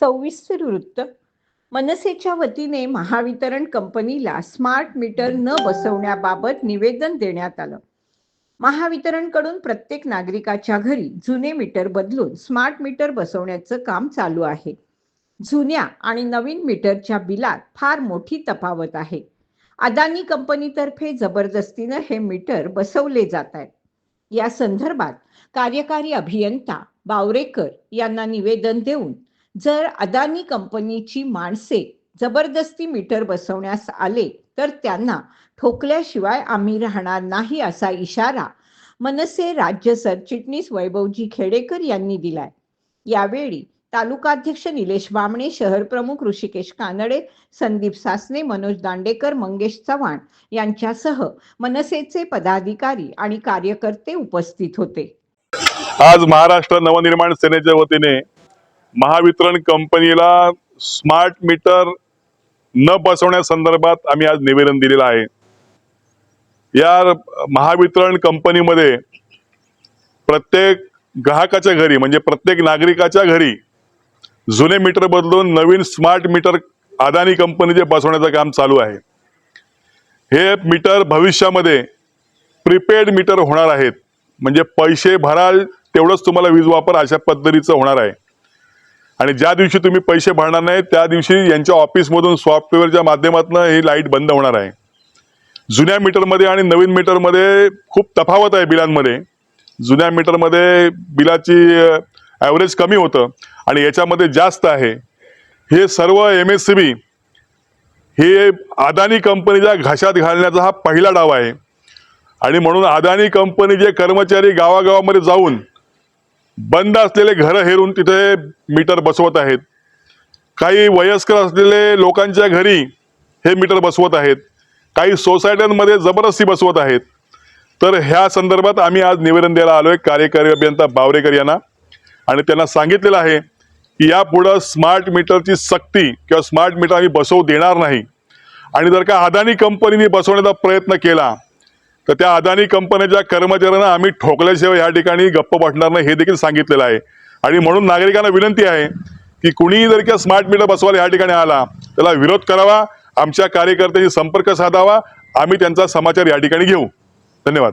सविस्तर वृत्त. मनसेच्या वतीने महावितरण कंपनीला स्मार्ट मीटर न बसवण्याबाबत निवेदन देण्यात आलं. महावितरणकडून प्रत्येक नागरिकाच्या घरी जुने मीटर बदलून स्मार्ट मीटर बसवण्याचं काम चालू आहे. जुन्या आणि नवीन मीटरच्या बिलात फार मोठी तफावत आहे. अदानी कंपनीतर्फे जबरदस्तीनं हे मीटर बसवले जात आहेत. या संदर्भात कार्यकारी अभियंता बावरेकर यांना निवेदन देऊन जर अदानी कंपनीची माणसे जबरदस्ती मीटर बसवण्यास आले तर त्यांना ठोकल्याशिवाय आम्ही राहणार नाही असा इशारा मनसे राज्य सरचिटणीस वैभवजी खेडेकर यांनी दिलाय. यावेळी तालुकाध्यक्ष निलेश बामणे शहर प्रमुख ऋषिकेश कानडे संदीप सासने मनोज दांडेकर मंगेश चव्हाण यांच्यासह मनसेचे पदाधिकारी आणि कार्यकर्ते उपस्थित होते. आज महाराष्ट्र नवनिर्माण सेनेच्या वतीने महावितरण कंपनीला स्मार्ट मीटर न बसवण्यासंदर्भात आम्ही आज निवेदन दिलेलं आहे. या महावितरण कंपनीमध्ये प्रत्येक ग्राहकाच्या घरी म्हणजे प्रत्येक नागरिकाच्या घरी जुने मीटर बदलून नवीन स्मार्ट मीटर अदानी कंपनीचे बसवण्याचं काम चालू आहे. हे मीटर भविष्यामध्ये प्रीपेड मीटर होणार आहेत. म्हणजे पैसे भराल तेवढंच तुम्हाला वीज वापर अशा पद्धतीचं होणार आहे. आणि ज्या दिवशी तुम्ही पैसे भरणार नाही त्या दिवशी यांच्या ऑफिसमधून सॉफ्टवेअरच्या माध्यमातून ही लाइट बंद होणार आहे. जुन्या मीटरमध्ये आणि नवीन मीटरमध्ये खूप तफावत आहे बिलांमध्ये. जुन्या मीटरमध्ये बिलाची ॲव्हरेज कमी होतं आणि याच्यामध्ये जास्त आहे. हे सर्व एम एस सी बी हे अदानी कंपनीच्या घशात घालण्याचा हा पहिला डाव आहे. आणि म्हणून अदानी कंपनीचे कर्मचारी गावागावामध्ये जाऊन बंद असलेले घरं हेरून तिथे मीटर बसवत आहेत. काही वयस्कर असलेले लोकांच्या घरी हे मीटर बसवत आहेत. काही सोसायट्यांमध्ये जबरदस्ती बसवत आहेत. तर ह्या संदर्भात आम्ही आज निवेदन द्यायला आलोय कार्यकारी अभियंता बावरेकर यांना. आणि त्यांना सांगितलेलं आहे की यापुढं स्मार्ट मीटरची सक्ती किंवा स्मार्ट मीटर आम्ही बसवू देणार नाही. आणि जर का अदानी कंपनीने बसवण्याचा प्रयत्न केला तर त्या अदानी कंपनीच्या कर्मचाऱ्यांना आम्ही ठोकल्याशिवाय या ठिकाणी गप्प बसणार नाही हे देखील सांगितलेलं आहे. आणि म्हणून नागरिकांना विनंती आहे की कुणीही जर का स्मार्ट मीटर बसवायला या ठिकाणी आला त्याला विरोध करावा आमच्या कार्यकर्त्यांशी संपर्क साधावा आम्ही त्यांचा समाचार या ठिकाणी घेऊ. धन्यवाद.